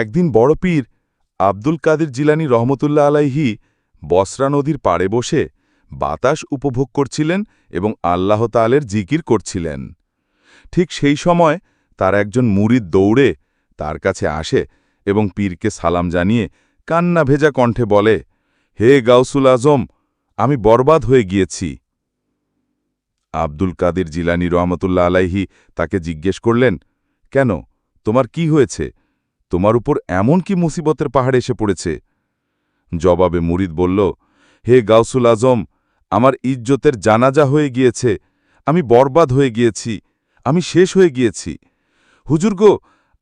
একদিন বড় পীর আব্দুল কাদের জিলানি রহমতুল্লাহ আলাইহি বসরা নদীর পাড়ে বসে বাতাস উপভোগ করছিলেন এবং আল্লাহ তালের জিকির করছিলেন। ঠিক সেই সময় তার একজন মুরিদ দৌড়ে তার কাছে আসে এবং পীরকে সালাম জানিয়ে কান্না ভেজা কণ্ঠে বলে, হে গাউসুল আজম, আমি বরবাদ হয়ে গিয়েছি। আব্দুল কাদের জিলানি রহমতুল্লাহ আলাইহি তাকে জিজ্ঞেস করলেন, কেন? তোমার কি হয়েছে? তোমার উপর এমন কি মুসিবতের পাহাড় এসে পড়েছে? জবাবে মুরিদ বলল, হে গাউসুল আজম, আমার ইজ্জতের জানাজা হয়ে গিয়েছে, আমি বরবাদ হয়ে গিয়েছি, আমি শেষ হয়ে গিয়েছি। হুজুরগো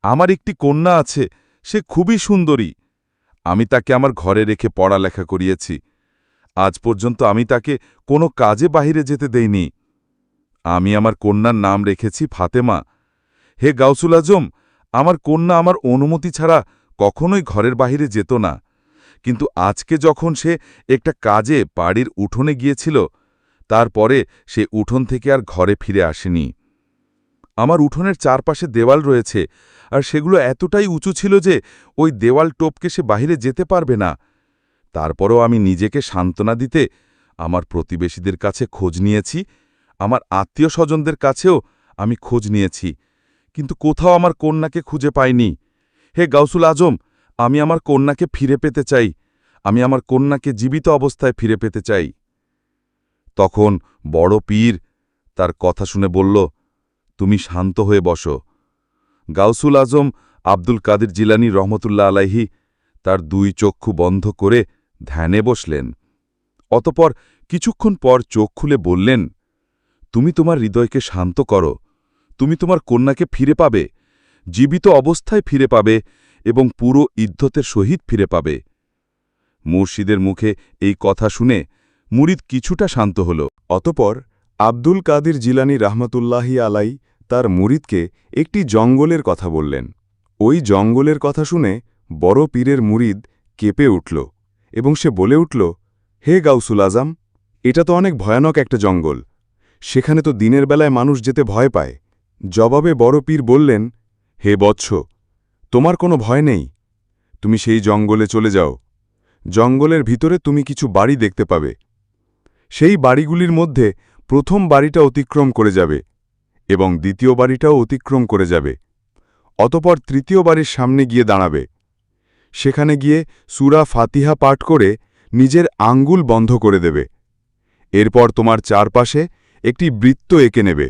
আমার একটি কন্যা আছে, সে খুবই সুন্দরী। আমি তাকে আমার ঘরে রেখে পড়ালেখা করিয়েছি। আজ পর্যন্ত আমি তাকে কোনো কাজে বাহিরে যেতে দেইনি। আমি আমার কন্যার নাম রেখেছি ফাতেমা। হে গাউসুল আজম আমার কন্যা আমার অনুমতি ছাড়া কখনোই ঘরের বাহিরে যেত না। কিন্তু আজকে যখন সে একটা কাজে বাড়ির উঠোনে গিয়েছিল, তারপরে সে উঠোন থেকে আর ঘরে ফিরে আসেনি। আমার উঠোনের চারপাশে দেওয়াল রয়েছে, আর সেগুলো এতটাই উঁচু ছিল যে ওই দেওয়াল টোপকে সে বাহিরে যেতে পারবে না। তারপরও আমি নিজেকে সান্ত্বনা দিতে আমার প্রতিবেশীদের কাছে খোঁজ নিয়েছি, আমার আত্মীয় স্বজনদের কাছেও আমি খোঁজ নিয়েছি। কিন্তু কোথাও আমার কন্যাকে খুঁজে পাইনি। হে গাউসুল আজম, আমি আমার কন্যাকে ফিরে পেতে চাই। আমি আমার কন্যাকে জীবিত অবস্থায় ফিরে পেতে চাই। তখন বড় পীর তার কথা শুনে বলল, তুমি শান্ত হয়ে বসো। গাউসুল আজম আব্দুল কাদের জিলানি রহমতুল্লাহ আলাইহি তার দুই চক্ষু বন্ধ করে ধ্যানে বসলেন। অতপর কিছুক্ষণ পর চোখ খুলে বললেন, তুমি তোমার হৃদয়কে শান্ত করো। তুমি তোমার কন্যাকে ফিরে পাবে, জীবিত অবস্থায় ফিরে পাবে এবং পুরো ইদ্ধতের সহিত ফিরে পাবে। মুর্শিদের মুখে এই কথা শুনে মুরিদ কিছুটা শান্ত হল। অতপর আব্দুল কাদির জিলানি রাহমাতুল্লাহি আলাই তার মুরিদকে একটি জঙ্গলের কথা বললেন। ওই জঙ্গলের কথা শুনে বড় পীরের মুরিদ কেঁপে উঠল এবং সে বলে উঠল, হে গাউসুল আজম, এটা তো অনেক ভয়ানক একটা জঙ্গল। সেখানে তো দিনের বেলায় মানুষ যেতে ভয় পায়। জবাবে বড় পীর বললেন, হে বৎস, তোমার কোনো ভয় নেই। তুমি সেই জঙ্গলে চলে যাও। জঙ্গলের ভিতরে তুমি কিছু বাড়ি দেখতে পাবে। সেই বাড়িগুলির মধ্যে প্রথম বাড়িটা অতিক্রম করে যাবে এবং দ্বিতীয় বাড়িটাও অতিক্রম করে যাবে। অতপর তৃতীয় বাড়ির সামনে গিয়ে দাঁড়াবে। সেখানে গিয়ে সুরা ফাতিহা পাঠ করে নিজের আঙ্গুল বন্ধ করে দেবে। এরপর তোমার চারপাশে একটি বৃত্ত এঁকে নেবে।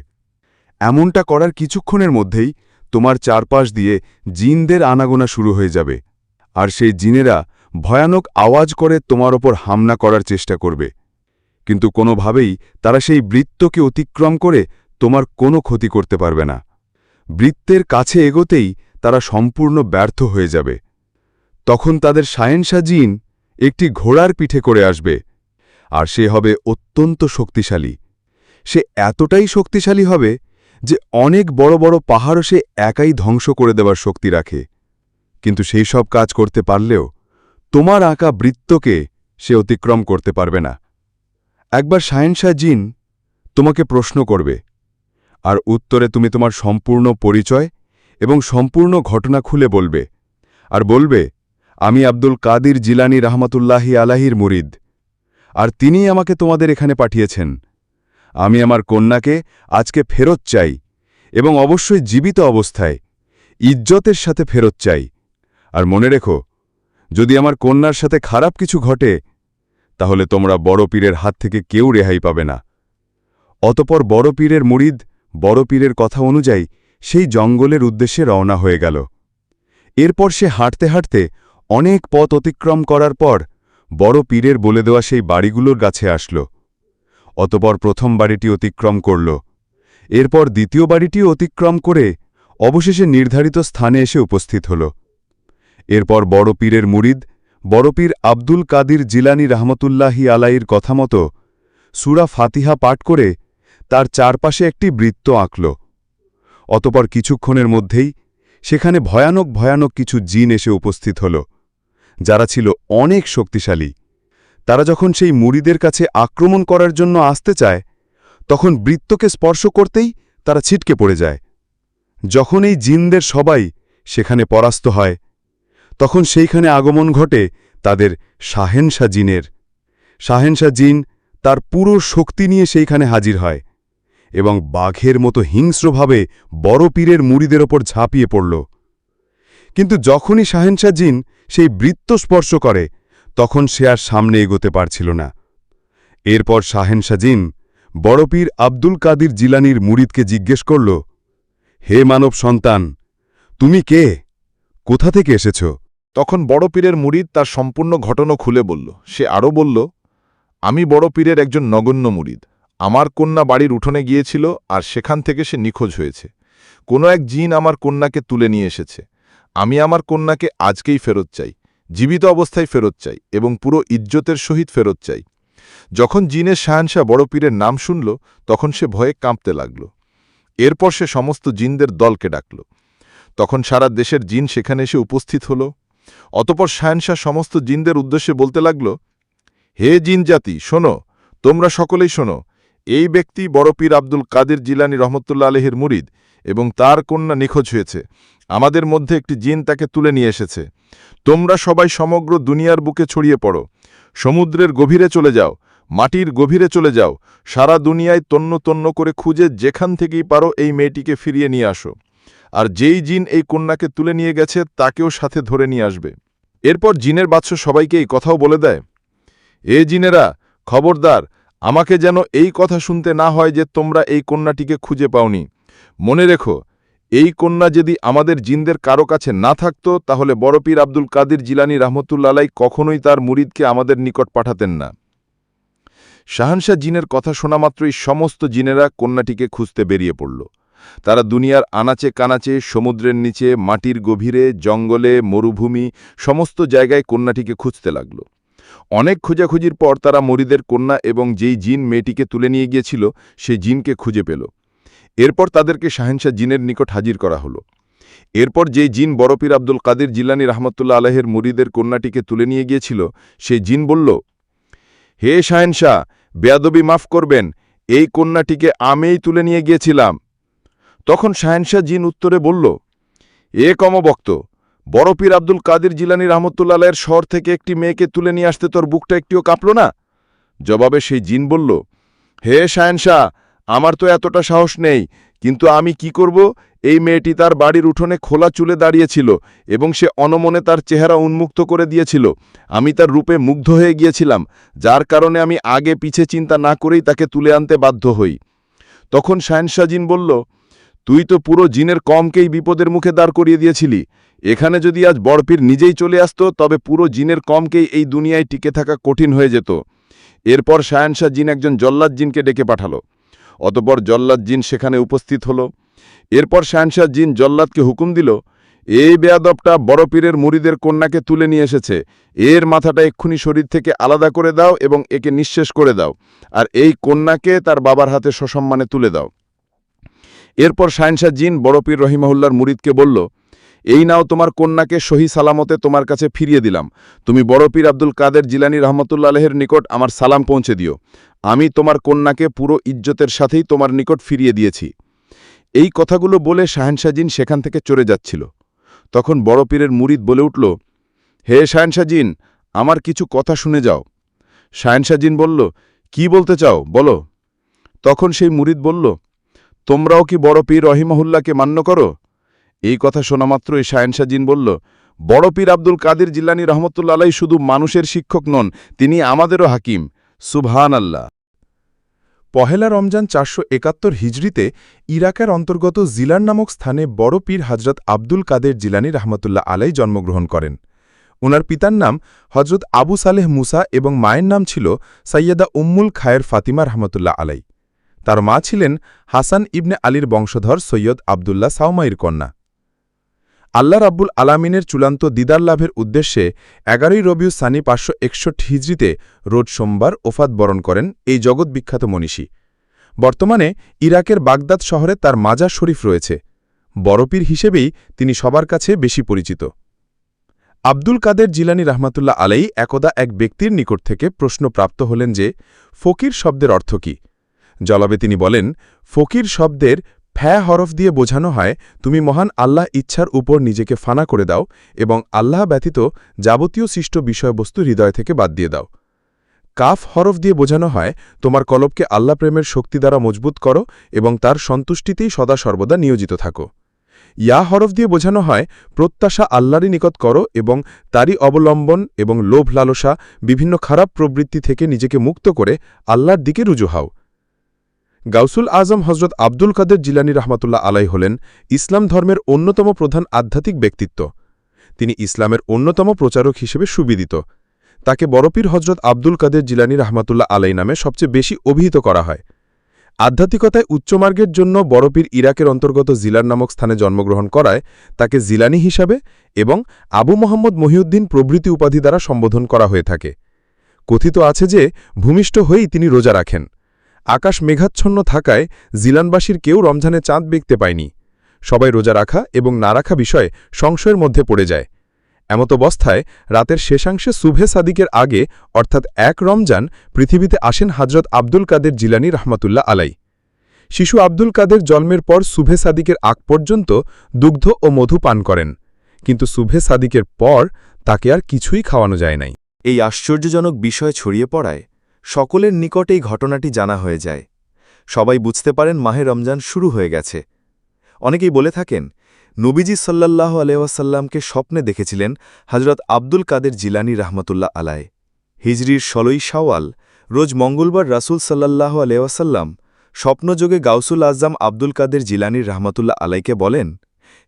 এমনটা করার কিছুক্ষণের মধ্যেই তোমার চারপাশ দিয়ে জিনদের আনাগোনা শুরু হয়ে যাবে। আর সেই জিনেরা ভয়ানক আওয়াজ করে তোমার ওপর হামলা করার চেষ্টা করবে। কিন্তু কোনোভাবেই তারা সেই বৃত্তকে অতিক্রম করে তোমার কোনো ক্ষতি করতে পারবে না। বৃত্তের কাছে এগোতেই তারা সম্পূর্ণ ব্যর্থ হয়ে যাবে। তখন তাদের সায়েন্সা জিন একটি ঘোড়ার পিঠে করে আসবে। আর সে হবে অত্যন্ত শক্তিশালী। সে এতটাই শক্তিশালী হবে যে অনেক বড় বড় পাহাড়ও সে একাই ধ্বংস করে দেওয়ার শক্তি রাখে। কিন্তু সেই সব কাজ করতে পারলেও তোমার আঁকা বৃত্তকে সে অতিক্রম করতে পারবে না। একবার সায়েন্সা জিন তোমাকে প্রশ্ন করবে, আর উত্তরে তুমি তোমার সম্পূর্ণ পরিচয় এবং সম্পূর্ণ ঘটনা খুলে বলবে, আর বলবে, আমি আব্দুল কাদির জিলানি রহমতুল্লাহি আলাহির মুরিদ, আর তিনিই আমাকে তোমাদের এখানে পাঠিয়েছেন। আমি আমার কন্যাকে আজকে ফেরত চাই এবং অবশ্যই জীবিত অবস্থায় ইজ্জতের সাথে ফেরত চাই। আর মনে রেখো, যদি আমার কন্যার সাথে খারাপ কিছু ঘটে, তাহলে তোমরা বড় পীরের হাত থেকে কেউ রেহাই পাবে না। অতপর বড় পীরের মুরিদ বড় পীরের কথা অনুযায়ী সেই জঙ্গলের উদ্দেশ্যে রওনা হয়ে গেল। এরপর সে হাঁটতে হাঁটতে অনেক পথ অতিক্রম করার পর বড় পীরের বলে দেওয়া সেই বাড়িগুলোর কাছে আসল। অতপর প্রথম বাড়িটি অতিক্রম করল। এরপর দ্বিতীয় বাড়িটি অতিক্রম করে অবশেষে নির্ধারিত স্থানে এসে উপস্থিত হল। এরপর বড় পীরের মুরিদ, বড় পীর আব্দুল কাদির জিলানি রহমতুল্লাহি আলাইর কথা মতো সুরা ফাতিহা পাঠ করে তার চারপাশে একটি বৃত্ত আঁকল। অতপর কিছুক্ষণের মধ্যেই সেখানে ভয়ানক ভয়ানক কিছু জিন এসে উপস্থিত হল, যারা ছিল অনেক শক্তিশালী। তারা যখন সেই মুড়িদের কাছে আক্রমণ করার জন্য আসতে চায়, তখন বৃত্তকে স্পর্শ করতেই তারা ছিটকে পড়ে যায়। যখন এই জিনদের সবাই সেখানে পরাস্ত হয়, তখন সেইখানে আগমন ঘটে তাদের শাহেনশা জিনের। শাহেনশা জিন তার পুরো শক্তি নিয়ে সেইখানে হাজির হয় এবং বাঘের মতো হিংস্রভাবে বড় পীরের মুড়িদের ওপর ঝাঁপিয়ে পড়ল। কিন্তু যখনই শাহেনশা জিন সেই বৃত্ত স্পর্শ করে তখন সে আর সামনে এগোতে পারছিল না। এরপর শাহেনশা জিন বড়পীর আব্দুল কাদির জিলানির মুরিদকে জিজ্ঞেস করল, হে মানব সন্তান, তুমি কে? কোথা থেকে এসেছ? তখন বড় পীরের মুরিদ তার সম্পূর্ণ ঘটনা খুলে বলল। সে আরও বলল, আমি বড় পীরের একজন নগণ্য মুরিদ। আমার কন্যা বাড়ির উঠোনে গিয়েছিল আর সেখান থেকে সে নিখোঁজ হয়েছে। কোনো এক জিন আমার কন্যাকে তুলে নিয়ে এসেছে। আমি আমার কন্যাকে আজকেই ফেরত চাই। জীবিত অবস্থায় ফেরত চাই এবং পুরো ইজ্জতের সহিত ফেরত চাই। যখন জিনের শাহানশাহ বড় পীরের নাম শুনল, তখন সে ভয়ে কাঁপতে লাগল। এরপর সে সমস্ত জিনদের দলকে ডাকল। তখন সারা দেশের জিন সেখানে এসে উপস্থিত হল। অতপর শায়নশাহ সমস্ত জিনদের উদ্দেশ্যে বলতে লাগল, হে জিন জাতি, শোনো, তোমরা সকলেই শোনো, এই ব্যক্তি বড় পীর আব্দুল কাদের জিলানি রহমতুল্লা আলহের মুরিদ এবং তার কন্যা নিখোঁজ হয়েছে। আমাদের মধ্যে একটি জিন তাকে তুলে নিয়ে এসেছে। তোমরা সবাই সমগ্র দুনিয়ার বুকে ছড়িয়ে পড়ো। সমুদ্রের গভীরে চলে যাও, মাটির গভীরে চলে যাও, সারা দুনিয়ায় তন্ন তন্ন করে খুঁজে যেখান থেকেই পারো এই মেয়েটিকে ফিরিয়ে নিয়ে আসো। আর যেই জিন এই কন্যাকে তুলে নিয়ে গেছে, তাকেও সাথে ধরে নিয়ে আসবে। এরপর জিনের বাদশ সবাইকে এই কথাও বলে দেয়, এ জিনেরা, খবরদার, আমাকে যেন এই কথা শুনতে না হয় যে তোমরা এই কন্যাটিকে খুঁজে পাওনি। মনে রেখো এই কন্যা যদি আমাদের জিনদের কারও কাছে না থাকত, তাহলে বড়পীর আব্দুল কাদির জিলানি রহমতুল্লালাই কখনোই তার মুরিদকে আমাদের নিকট পাঠাতেন না। শাহানশাহ জিনের কথা শোনা মাত্রই সমস্ত জিনেরা কন্যাটিকে খুঁজতে বেরিয়ে পড়ল। তারা দুনিয়ার আনাচে কানাচে, সমুদ্রের নিচে, মাটির গভীরে, জঙ্গলে, মরুভূমি, সমস্ত জায়গায় কন্যাটিকে খুঁজতে লাগল। অনেক খোঁজাখুঁজির পর তারা মরিদের কন্যা এবং যেই জিন মেয়েটিকে তুলে নিয়ে গিয়েছিল সেই জিনকে খুঁজে পেল। এরপর তাদেরকে শাহেনশাহ জিনের নিকট হাজির করা হলো। এরপর যে জিন বড়পীর আব্দুল কাদের জিল্লানি রহমতুল্লা আলহের মুরিদের কন্যাটিকে তুলে নিয়ে গিয়েছিল, সেই জিন বলল, হে শাহেনশাহ, বেয়াদবি মাফ করবেন, এই কন্যাটিকে আমিই তুলে নিয়ে গিয়েছিলাম। তখন শাহেনশাহ জিন উত্তরে বলল, এ কমবক্ত, বড় পীর আব্দুল কাদির জিলানি রহমতুল্লাহের শহর থেকে একটি মেয়েকে তুলে নিয়ে আসতে তোর বুকটা একটিও কাঁপল না? জবাবে সেই জিন বলল, হে শাহেনশাহ আমার তো এতটা সাহস নেই, কিন্তু আমি কি করব? এই মেয়েটি তার বাড়ির উঠোনে খোলা চুলে দাঁড়িয়েছিল এবং সে অনমনে তার চেহারা উন্মুক্ত করে দিয়েছিল। আমি তার রূপে মুগ্ধ হয়ে গিয়েছিলাম, যার কারণে আমি আগে পিছে চিন্তা না করেই তাকে তুলে আনতে বাধ্য হই। তখন শাহেনশাহ জিন বলল, তুই তো পুরো জিনের কমকেই বিপদের মুখে দাঁড় করিয়ে দিয়েছিলি। এখানে যদি আজ বড়পীর নিজেই চলে আসতো, তবে পুরো জিনের কমকেই এই দুনিয়ায় টিকে থাকা কঠিন হয়ে যেত। এরপর শায়ানশাহ জিন একজন জল্লাদ জিনকে ডেকে পাঠালো। অতপর জল্লাদ জিন সেখানে উপস্থিত হল। এরপর শাহনশাহ জিন জল্লাদকে হুকুম দিল, এই বেয়াদবটা বড় পীরের মুড়িদের কন্যাকে তুলে নিয়ে এসেছে। এর মাথাটা এক্ষুনি শরীর থেকে আলাদা করে দাও এবং একে নিঃশেষ করে দাও, আর এই কন্যাকে তার বাবার হাতে সসম্মানে তুলে দাও। এরপর শাহনশাহ জিন বড় পীর রহিমাহুল্লার মুড়িদকে বলল এই নাও তোমার কন্যাকে সহি সালামতে তোমার কাছে ফিরিয়ে দিলাম। তুমি বড় পীর আব্দুল কাদের জিলানি রহমতুল্লা আলহের নিকট আমার সালাম পৌঁছে দিও। আমি তোমার কন্যাকে পুরো ইজ্জতের সাথেই তোমার নিকট ফিরিয়ে দিয়েছি। এই কথাগুলো বলে শাহেনশাহ জিন সেখান থেকে চলে যাচ্ছিল। তখন বড় পীরের মুরিদ বলে উঠল, হে শাহেনশাহ জিন আমার কিছু কথা শুনে যাও। শাহেনশাহ জিন বলল, কি বলতে চাও? বলো। তখন সেই মুরিদ বলল, তোমরাও কি বড় পীর রহিমাহুল্লাহকে মান্য করো? এই কথা শোনামাত্রই শায়েনশাহ জিন বলল, বড় পীর আব্দুল কাদির জিল্লানি রহমতুল্লা আলাই শুধু মানুষের শিক্ষক নন, তিনি আমাদেরও হাকিম। সুবহান আল্লাহ পহেলা রমজান চারশো একাত্তর হিজড়িতে ইরাকের অন্তর্গত জিলান নামক স্থানে বড় পীর হজরত আব্দুল কাদের জিলানি রহমতুল্লাহ আলাই জন্মগ্রহণ করেন। ওনার পিতার নাম হজরত আবু সালেহ মুসা এবং মায়ের নাম ছিল সৈয়দা উম্মুল খায়ের ফাতিমা রহমতুল্লাহ আলাই তার মা ছিলেন হাসান ইবনে আলীর বংশধর সৈয়দ আবদুল্লাহ সাউমাইর কন্যা। আল্লাহ রাব্বুল আলামিনের চূড়ান্ত দিদার লাভের উদ্দেশ্যে এগারোই রবিউ সানি পাঁচশো একষট্টি হিজড়িতে রোজ সোমবার ওফাত বরণ করেন এই জগৎ বিখ্যাত মনীষী। বর্তমানে ইরাকের বাগদাদ শহরে তার মাজার শরীফ রয়েছে। বড়পীর হিসেবেই তিনি সবার কাছে বেশি পরিচিত। আব্দুল কাদের জিলানি রহমাতুল্লাহ আলাই একদা এক ব্যক্তির নিকট থেকে প্রশ্ন প্রাপ্ত হলেন যে, ফকির শব্দের অর্থ কী? জবাবে তিনি বলেন, ফকির শব্দের ফ্যা হরফ দিয়ে বোঝানো হয়, তুমি মহান আল্লাহ ইচ্ছার উপর নিজেকে ফানা করে দাও এবং আল্লাহ ব্যতীত যাবতীয় সৃষ্ট বিষয়বস্তু হৃদয় থেকে বাদ দিয়ে দাও। কাফ হরফ দিয়ে বোঝানো হয়, তোমার কলবকে আল্লাহ প্রেমের শক্তি দ্বারা মজবুত করো এবং তার সন্তুষ্টিতেই সদা সর্বদা নিয়োজিত থাকো। ইয়া হরফ দিয়ে বোঝানো হয়, প্রত্যাশা আল্লাহরই নিকট করো এবং তারই অবলম্বন এবং লোভ লালসা বিভিন্ন খারাপ প্রবৃত্তি থেকে নিজেকে মুক্ত করে আল্লাহর দিকে রুজু হও। গাউসুল আজম হজরত আব্দুল কাদের জিলানী রহমাতুল্লাহ আলাই হলেন ইসলাম ধর্মের অন্যতম প্রধান আধ্যাত্মিক ব্যক্তিত্ব। তিনি ইসলামের অন্যতম প্রচারক হিসেবে সুবিদিত। তাকে বড়পীর হজরত আব্দুল কাদের জিলানী রহমাতুল্লাহ আলাই নামে সবচেয়ে বেশি অভিহিত করা হয়। আধ্যাত্মিকতায় উচ্চমার্গের জন্য বড়পীর ইরাকের অন্তর্গত জিলার নামক স্থানে জন্মগ্রহণ করায় তাকে জিলানি হিসাবে এবং আবু মোহাম্মদ মহিউদ্দিন প্রভৃতি উপাধি দ্বারা সম্বোধন করা হয়ে থাকে। কথিত আছে যে, ভূমিষ্ঠ হয়েই তিনি রোজা রাখেন। আকাশ মেঘাচ্ছন্ন থাকায় জিলানবাসীর কেউ রমজানে চাঁদ দেখতে পায়নি। সবাই রোজা রাখা এবং না রাখা বিষয়ে সংশয়ের মধ্যে পড়ে যায়। এমত অবস্থায় রাতের শেষাংশে সুভে সাদিকের আগে, অর্থাৎ এক রমজান, পৃথিবীতে আসেন হজরত আব্দুল কাদের জিলানি রহমাতুল্লাহ আলাই শিশু আব্দুল কাদের জন্মের পর সুভে সাদিকের আগ পর্যন্ত দুগ্ধ ও মধু পান করেন। কিন্তু সুভে সাদিকের পর তাকে আর কিছুই খাওয়ানো যায় নাই। এই আশ্চর্যজনক বিষয় ছড়িয়ে পড়ায় সকলের নিকট এই ঘটনাটি জানা হয়ে যায়। সবাই বুঝতে পারেন মাহে রমজান শুরু হয়ে গেছে। অনেকেই বলে থাকেন, নবীজি সাল্লাল্লাহু আলহাসাল্লামকে স্বপ্নে দেখেছিলেন হজরত আব্দুল কাদের জিলানি রহমতুল্লাহ আলায় হিজরির ষোলোই শাওয়াল, রোজ মঙ্গলবার রাসুল সাল্লাল্লাহু আলহাসাল্লাম স্বপ্নযোগে গাউসুল আজম আব্দুল কাদের জিলানির রহমতুল্লাহ আলাইকে বলেন,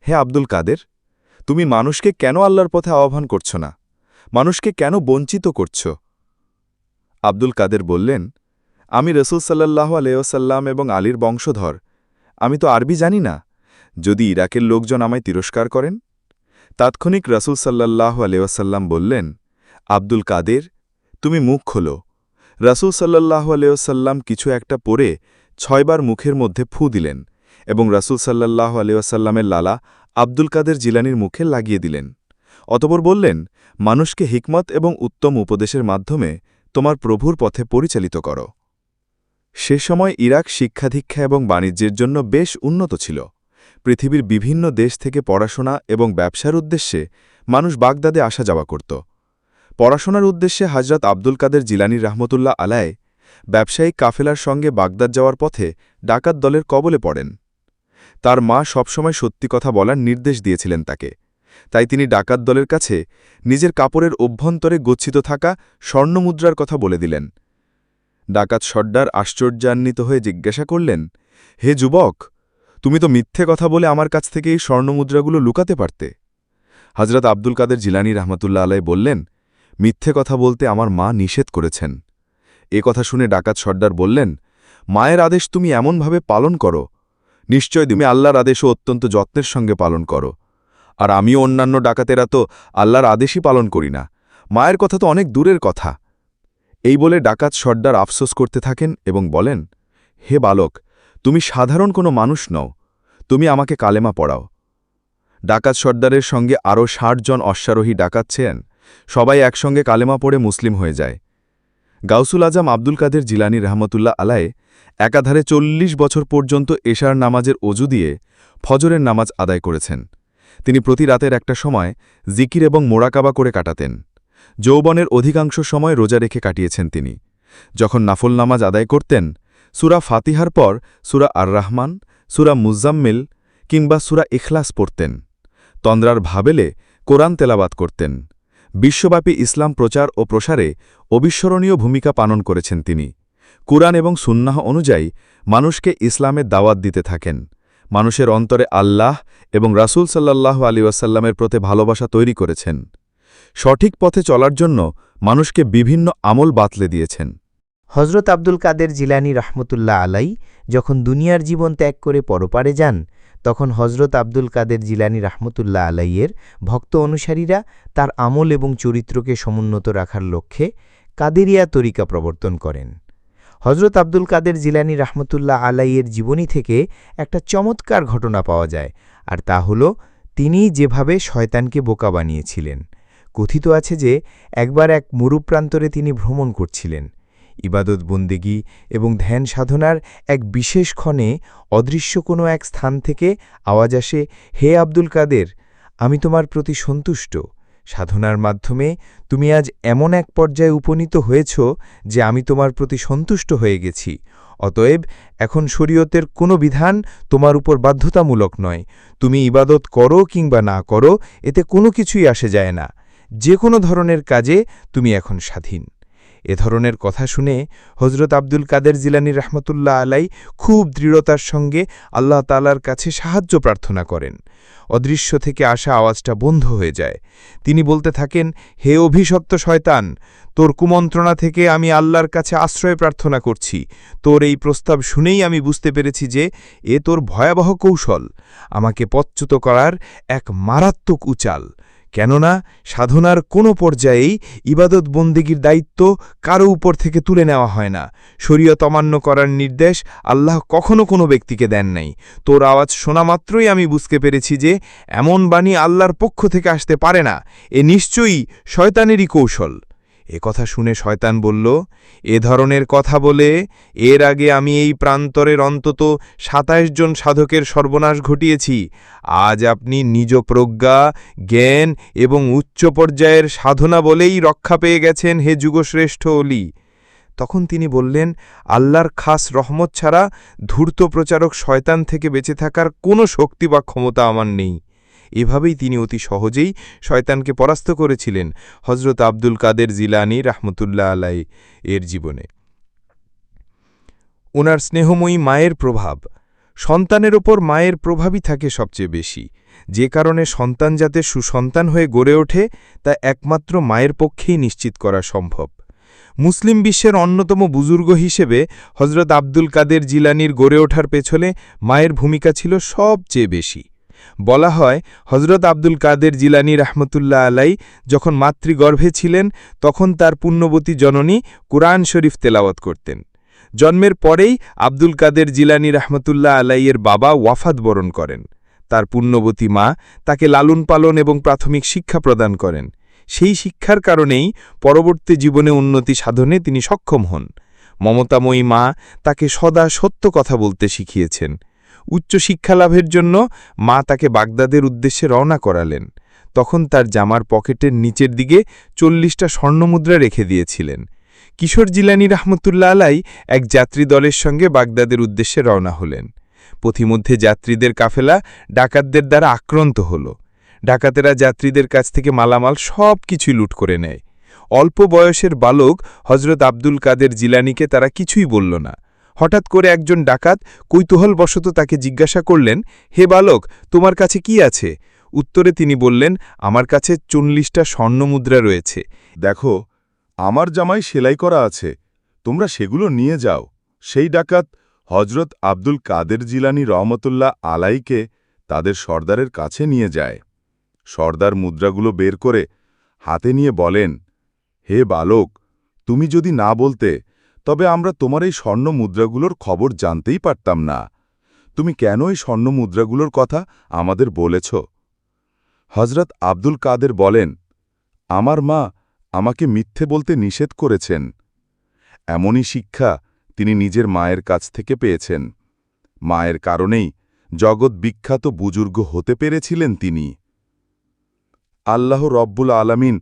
হে আব্দুল কাদের, তুমি মানুষকে কেন আল্লাহর পথে আহ্বান করছ না? মানুষকে কেন বঞ্চিত করছ? আব্দুল কাদের বললেন, আমি রসুল সাল্লাহ আলেয়সাল্লাম এবং আলীর বংশধর। আমি তো আরবি জানি না। যদি ইরাকের লোকজন আমায় তিরস্কার করেন? তাৎক্ষণিক রসুল সাল্লাহ আলেয়সাল্লাম বললেন, আব্দুল কাদের, তুমি মুখ খোলো। রসুল সাল্লাহ আলেয়সাল্লাম কিছু একটা পরে ছয়বার মুখের মধ্যে ফু দিলেন এবং রসুল সাল্লাহ আলেয়সাল্লামের লালা আব্দুল কাদের জিলানির মুখে লাগিয়ে দিলেন। অতপর বললেন, মানুষকে হিকমত এবং উত্তম উপদেশের মাধ্যমে তোমার প্রভুর পথে পরিচালিত করো। সে সময় ইরাক শিক্ষাদীক্ষা এবং বাণিজ্যের জন্য বেশ উন্নত ছিল। পৃথিবীর বিভিন্ন দেশ থেকে পড়াশোনা এবং ব্যবসার উদ্দেশ্যে মানুষ বাগদাদে আসা যাওয়া করত। পড়াশোনার উদ্দেশ্যে হজরত আব্দুল কাদের জিলানি রহমতুল্লাহ আলায় ব্যবসায়িক কাফেলার সঙ্গে বাগদাদ যাওয়ার পথে ডাকাত দলের কবলে পড়েন। তার মা সবসময় সত্যি কথা বলার নির্দেশ দিয়েছিলেন তাকে। তাই তিনি ডাকাত দলের কাছে নিজের কাপড়ের অভ্যন্তরে গচ্ছিত থাকা স্বর্ণমুদ্রার কথা বলে দিলেন। ডাকাত সর্দার আশ্চর্যান্বিত হয়ে জিজ্ঞাসা করলেন, হে যুবক, তুমি তো মিথ্যে কথা বলে আমার কাছ থেকে এই স্বর্ণমুদ্রাগুলো লুকাতে পারতে? হজরত আব্দুল কাদের জিলানি রহমতুল্লাহ আলাই বললেন, মিথ্যে কথা বলতে আমার মা নিষেধ করেছেন। এ কথা শুনে ডাকাত সর্দার বললেন, মায়ের আদেশ তুমি এমনভাবে পালন করো। নিশ্চয় তুমি আল্লাহর আদেশও অত্যন্ত যত্নের সঙ্গে পালন করো। আর আমিও অন্যান্য ডাকাতেরা তো আল্লাহর আদেশই পালন করি না। মায়ের কথা তো অনেক দূরের কথা। এই বলে ডাকাত সর্দার আফসোস করতে থাকেন এবং বলেন, হে বালক, তুমি সাধারণ কোনো মানুষ নও। তুমি আমাকে কালেমা পড়াও। ডাকাত সর্দারের সঙ্গে আরও জন অশ্বারোহী ডাকাত ছিলেন। সবাই একসঙ্গে কালেমা পড়ে মুসলিম হয়ে যায়। গাউসুল আজম আব্দুল কাদের জিলানি রহমতুল্লাহ আলায়ে একাধারে চল্লিশ বছর পর্যন্ত এশার নামাজের অজু দিয়ে ফজরের নামাজ আদায় করেছেন। তিনি প্রতি রাতের একটা সময় জিকির এবং মোড়াকাবা করে কাটাতেন। যৌবনের অধিকাংশ সময় রোজা রেখে কাটিয়েছেন তিনি। যখন নাফল নামাজ আদায় করতেন, সুরা ফাতিহার পর সুরা আর রহমান সুরা মুজাম্মিল কিংবা সুরা ইখলাস পড়তেন। তন্দ্রার ভাবেলে কোরআন তেলাবাত করতেন। বিশ্বব্যাপী ইসলাম প্রচার ও প্রসারে অবিস্মরণীয় ভূমিকা পালন করেছেন তিনি। কুরআন এবং সুন্নাহ অনুযায়ী মানুষকে ইসলামের দাওয়াত দিতে থাকেন। মানুষের অন্তরে আল্লাহ এবং রাসূল সাল্লাহ আলী ওয়াসাল্লামের প্রতি ভালোবাসা তৈরি করেছেন। সঠিক পথে চলার জন্য মানুষকে বিভিন্ন আমল বাতলে দিয়েছেন। হজরত আব্দুল কাদের জিলানি রহমতুল্লাহ আলাই যখন দুনিয়ার জীবন ত্যাগ করে পরপারে যান, তখন হজরত আব্দুল কাদের জিলানি রহমতুল্লাহ আলাইয়ের ভক্ত অনুসারীরা তার আমল এবং চরিত্রকে সমুন্নত রাখার লক্ষ্যে কাদেরিয়া তরিকা প্রবর্তন করেন। হজরত আব্দুল কাদের জিলানি রহমতুল্লাহ আলাইয়ের জীবনী থেকে একটা চমৎকার ঘটনা পাওয়া যায়, আর তা হল তিনি যেভাবে শয়তানকে বোকা বানিয়েছিলেন। কথিত আছে যে একবার এক মরুপ্রান্তরে তিনি ভ্রমণ করছিলেন। ইবাদত বন্দেগী এবং ধ্যান সাধনার এক বিশেষ ক্ষণে অদৃশ্য কোনো এক স্থান থেকে আওয়াজ আসে, হে আব্দুল কাদের, আমি তোমার প্রতি সন্তুষ্ট। সাধনার মাধ্যমে তুমি আজ এমন এক পর্যায়ে উপনীত হয়েছ যে আমি তোমার প্রতি সন্তুষ্ট হয়ে গেছি। অতএব এখন শরীয়তের কোনো বিধান তোমার উপর বাধ্যতামূলক নয়। তুমি ইবাদত করো কিংবা না করো, এতে কোনো কিছুই আসে যায় না। যে কোনো ধরনের কাজে তুমি এখন স্বাধীন। এ ধরনের কথা শুনে হজরত আব্দুল কাদের জিলানী রহমতুল্লাহ আলাই খুব দৃঢ়তার সঙ্গে আল্লাহ তালার কাছে সাহায্য প্রার্থনা করেন। অদৃশ্য থেকে আসা আওয়াজটা বন্ধ হয়ে যায়। তিনি বলতে থাকেন, হে অভিশপ্ত শয়তান, তোর কুমন্ত্রণা থেকে আমি আল্লাহর কাছে আশ্রয় প্রার্থনা করছি। তোর এই প্রস্তাব শুনেই আমি বুঝতে পেরেছি যে এ তোর ভয়াবহ কৌশল। আমাকে পচ্যুত করার এক মারাত্মক উচাল। কেননা সাধনার কোনো পর্যায়েই ইবাদত বন্দিগির দায়িত্ব কারও উপর থেকে তুলে নেওয়া হয় না। শরীয়ত অমান্য করার নির্দেশ আল্লাহ কখনো কোনো ব্যক্তিকে দেন নাই। তোর আওয়াজ শোনা মাত্রই আমি বুঝতে পেরেছি যে এমন বাণী আল্লাহর পক্ষ থেকে আসতে পারে না। এ নিশ্চয়ই শয়তানেরই কৌশল। এ কথা শুনে শয়তান বলল, এ ধরনের কথা বলে এর আগে আমি এই প্রান্তরের অন্তত সাতাইশ জন সাধকের সর্বনাশ ঘটিয়েছি। আজ আপনি নিজ প্রজ্ঞা, জ্ঞান এবং উচ্চ পর্যায়ের সাধনা বলেই রক্ষা পেয়ে গেছেন হে যুগশ্রেষ্ঠ অলি। তখন তিনি বললেন, আল্লাহর খাস রহমত ছাড়া ধূর্ত প্রচারক শয়তান থেকে বেঁচে থাকার কোনো শক্তি বা ক্ষমতা আমার নেই। এভাবেই তিনি অতি সহজেই শয়তানকে পরাস্ত করেছিলেন হজরত আব্দুল কাদের জিলানি রাহমতুল্লাহ আলাই এর জীবনে। ওনার স্নেহময়ী মায়ের প্রভাব, সন্তানের ওপর মায়ের প্রভাবই থাকে সবচেয়ে বেশি। যে কারণে সন্তান যাতে সুসন্তান হয়ে গড়ে ওঠে, তা একমাত্র মায়ের পক্ষেই নিশ্চিত করা সম্ভব। মুসলিম বিশ্বের অন্যতম বুজুর্গ হিসেবে হজরত আব্দুল কাদের জিলানির গড়ে ওঠার পেছনে মায়ের ভূমিকা ছিল সবচেয়ে বেশি। বলা হয় হজরত আব্দুল কাদের জিলানি রহমতুল্লাহ আলাই যখন মাতৃগর্ভে ছিলেন, তখন তার পুণ্যবতী জননী কুরআন শরীফ তেলাওয়াত করতেন। জন্মের পরেই আব্দুল কাদের জিলানি রহমতুল্লাহ আলাইয়ের বাবা ওয়াফাত বরণ করেন। তার পুণ্যবতী মা তাকে লালন পালন এবং প্রাথমিক শিক্ষা প্রদান করেন। সেই শিক্ষার কারণেই পরবর্তী জীবনে উন্নতি সাধনে তিনি সক্ষম হন। মমতাময়ী মা তাকে সদা সত্য কথা বলতে শিখিয়েছেন। উচ্চশিক্ষা লাভের জন্য মা তাকে বাগদাদের উদ্দেশ্যে রওনা করালেন। তখন তার জামার পকেটের নিচের দিকে চল্লিশটা স্বর্ণমুদ্রা রেখে দিয়েছিলেন। কিশোর জিলানি রহমতুল্লা আলাই এক যাত্রী দলের সঙ্গে বাগদাদের উদ্দেশ্যে রওনা হলেন। পথিমধ্যে যাত্রীদের কাফেলা ডাকাতদের দ্বারা আক্রান্ত হল। ডাকাতেরা যাত্রীদের কাছ থেকে মালামাল সব কিছুই লুট করে নেয়। অল্প বয়সের বালক হজরত আব্দুল কাদের জিলানিকে তারা কিছুই বলল না। হঠাৎ করে একজন ডাকাত কৌতূহলবশত তাকে জিজ্ঞাসা করলেন, হে বালক, তোমার কাছে কি আছে? উত্তরে তিনি বললেন, আমার কাছে চল্লিশটা স্বর্ণমুদ্রা রয়েছে। দেখো, আমার জামাই সেলাই করা আছে। তোমরা সেগুলো নিয়ে যাও। সেই ডাকাত হজরত আব্দুল কাদের জিলানি রহমতুল্লাহ আলাইকে তাদের সর্দারের কাছে নিয়ে যায়। সর্দার মুদ্রাগুলো বের করে হাতে নিয়ে বলেন, হে বালক, তুমি যদি না বলতে তবে আমরা তোমার এই স্বর্ণ মুদ্রাগুলোর খবর জানতেই পারতাম না। তুমি কেন এই স্বর্ণ মুদ্রাগুলোর কথা আমাদের বলেছ? হজরত আব্দুল কাদের বলেন, আমার মা আমাকে মিথ্যে বলতে নিষেধ করেছেন। এমনই শিক্ষা তিনি নিজের মায়ের কাছ থেকে পেয়েছেন। মায়ের কারণেই জগৎ বিখ্যাত বুজুর্গ হতে পেরেছিলেন তিনি। আল্লাহ রব্বুল আলামিন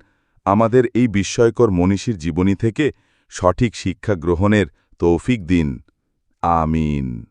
আমাদের এই বিস্ময়কর মনীষীর জীবনী থেকে সঠিক শিক্ষা গ্রহণের তৌফিক দিন। আমিন।